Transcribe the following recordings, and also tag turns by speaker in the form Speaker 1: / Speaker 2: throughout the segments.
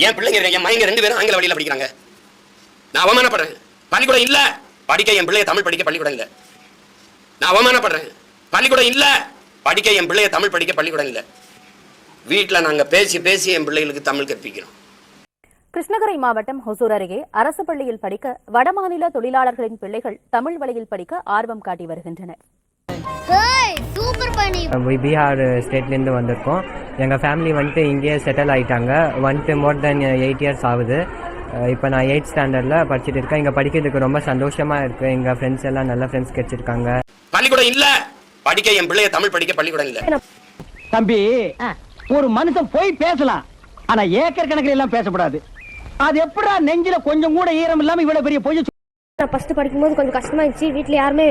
Speaker 1: என் பிள்ளைங்க என் மைங்க ரெண்டு பேரும் ஆங்கில வழியில படிக்கிறாங்க. நான் அவமானப்படுறேன். பள்ளிக்கூடம் இல்ல. படிக்க என் பிள்ளைய தமிழ் படிக்க பள்ளிக்கூடம் இல்ல. நான் அவமானப்படுறேன். பள்ளிக்கூடம் இல்ல. படிக்க என் பிள்ளைய தமிழ் படிக்க பள்ளிக்கூடம் இல்ல. வீட்டில் நாங்க பேசி பேசி என் பிள்ளைகளுக்கு தமிழ் கற்பிக்கிறோம்.
Speaker 2: கிருஷ்ணகிரி மாவட்டம் ஹொசூர் அருகே அரசு பள்ளியில் படிக்க வடமாநில தொழிலாளர்களின் பிள்ளைகள் தமிழ் வழியில் படிக்க ஆர்வம் காட்டி வருகின்றனர்.
Speaker 3: பீகார் ஸ்டேட்லேருந்து வந்திருக்கோம். எங்கள் ஃபேமிலி வந்துட்டு இங்கேயே செட்டில் ஆகிட்டாங்க வந்துட்டு மோர் தென் எயிட் இயர்ஸ் ஆகுது. இப்போ நான் எயிட் ஸ்டாண்டர்டில் படிச்சுட்டு இருக்கேன். இங்கே படிக்கிறதுக்கு ரொம்ப சந்தோஷமாக இருக்குது எங்கள் ஃப்ரெண்ட்ஸ் எல்லாம் நல்ல ஃப்ரெண்ட்ஸ் கிடைச்சிருக்காங்க.
Speaker 1: பள்ளிக்கூடம் இல்ல. படிக்க என் பிள்ளைய தமிழ் படிக்க பள்ளிக்கூடம் இல்ல.
Speaker 4: தம்பி ஒரு மனுஷன் போய் பேசலாம். ஆனா ஏக்கர் கணக்கில் எல்லாம் பேசக்கூடாது. அது எப்படா நெஞ்சில கொஞ்சம் கூட ஈரம் இல்லாம இவ்வளவு பெரிய பொய்
Speaker 5: நான் ஃபஸ்ட்டு படிக்கும்போது கொஞ்சம் கஷ்டமா இருந்துச்சு வீட்டில் யாருமே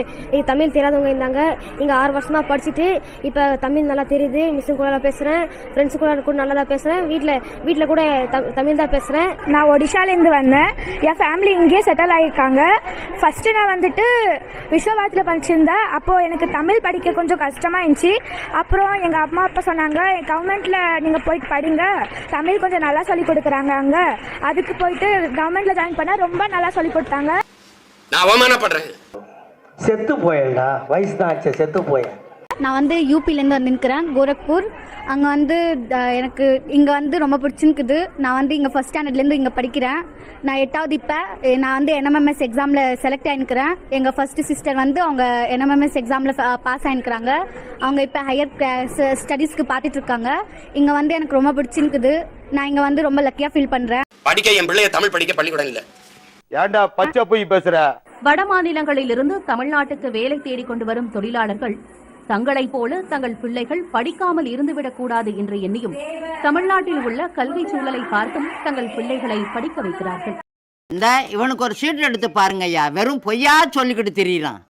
Speaker 5: தமிழ் தெரியாதவங்க இருந்தாங்க. இங்கே ஆறு வருஷமாக படிச்சுட்டு இப்போ தமிழ் நல்லா தெரியுது. மிஸ்ஸு கூட நல்லா பேசுகிறேன் ஃப்ரெண்ட்ஸு கூட கூட நல்லா தான் பேசுகிறேன் வீட்டில் வீட்டில் கூட தமிழ் தான் பேசுகிறேன்
Speaker 6: நான் ஒடிஷாலேருந்து வந்தேன். என் ஃபேமிலி இங்கேயே செட்டில் ஆகியிருக்காங்க ஃபஸ்ட்டு நான் வந்துட்டு விஸ்வபாரத்தில் படிச்சிருந்தேன். அப்போது எனக்கு தமிழ் படிக்க கொஞ்சம் கஷ்டமாக இருந்துச்சு அப்புறம் எங்கள் அம்மா அப்பா சொன்னாங்க கவர்மெண்ட்டில் நீங்கள் போயிட்டு படிங்க. தமிழ் கொஞ்சம் நல்லா சொல்லி கொடுக்குறாங்க அங்கே. அதுக்கு போயிட்டு கவர்மெண்ட்டில் ஜாயின் பண்ணால் ரொம்ப நல்லா சொல்லி கொடுத்தாங்க.
Speaker 1: நான் அவமானப்படுறேன்.
Speaker 4: செத்து போயேன்டா. வயசு தான் ஆச்சு செத்து போயேன்
Speaker 7: நான் வந்து யூபிலேருந்து வந்து நிற்கிறேன் கோரக்பூர். அங்கே வந்து எனக்கு இங்கே வந்து ரொம்ப பிடிச்சிருக்குது. நான் வந்து இங்கே ஃபஸ்ட் ஸ்டாண்டர்ட்லேருந்து இங்கே படிக்கிறேன். நான் எட்டாவது இப்போ நான் வந்து என்எம்எம்எஸ் எக்ஸாமில் செலக்ட் ஆகிருக்கிறேன் எங்கள் ஃபஸ்ட்டு சிஸ்டர் வந்து அவங்க என்எம்எம்எஸ் எக்ஸாமில் பாஸ் ஆகிருக்கிறாங்க அவங்க இப்போ ஹையர் ஸ்டடீஸ்க்கு பார்த்துட்டு இருக்காங்க இங்கே வந்து எனக்கு ரொம்ப பிடிச்சிருக்குது. நான் இங்கே வந்து ரொம்ப லக்கியாக ஃபீல் பண்ணுறேன்
Speaker 1: படிக்க என் பிள்ளைய தமிழ் படிக்க பள்ளிக்கூடம் இல்ல.
Speaker 8: ஏன்டா பச்சை போய் பேசுற?
Speaker 2: வட மாநிலங்களிலிருந்து தமிழ்நாட்டுக்கு வேலை தேடிக் கொண்டு வரும் தொழிலாளர்கள் தங்களைப் போல தங்கள் பிள்ளைகள் படிக்காமல் இருந்துவிடக் கூடாது என்று எண்ணியும் தமிழ்நாட்டில் உள்ள கல்வி சூழலை பார்த்தும் தங்கள் பிள்ளைகளை படிக்க வைக்கிறார்கள்.
Speaker 9: இந்த இவனுக்கு ஒரு சீட் எடுத்து பாருங்க ஐயா வெறும் பொய்யா சொல்லிக்கிட்டு திரியறான்.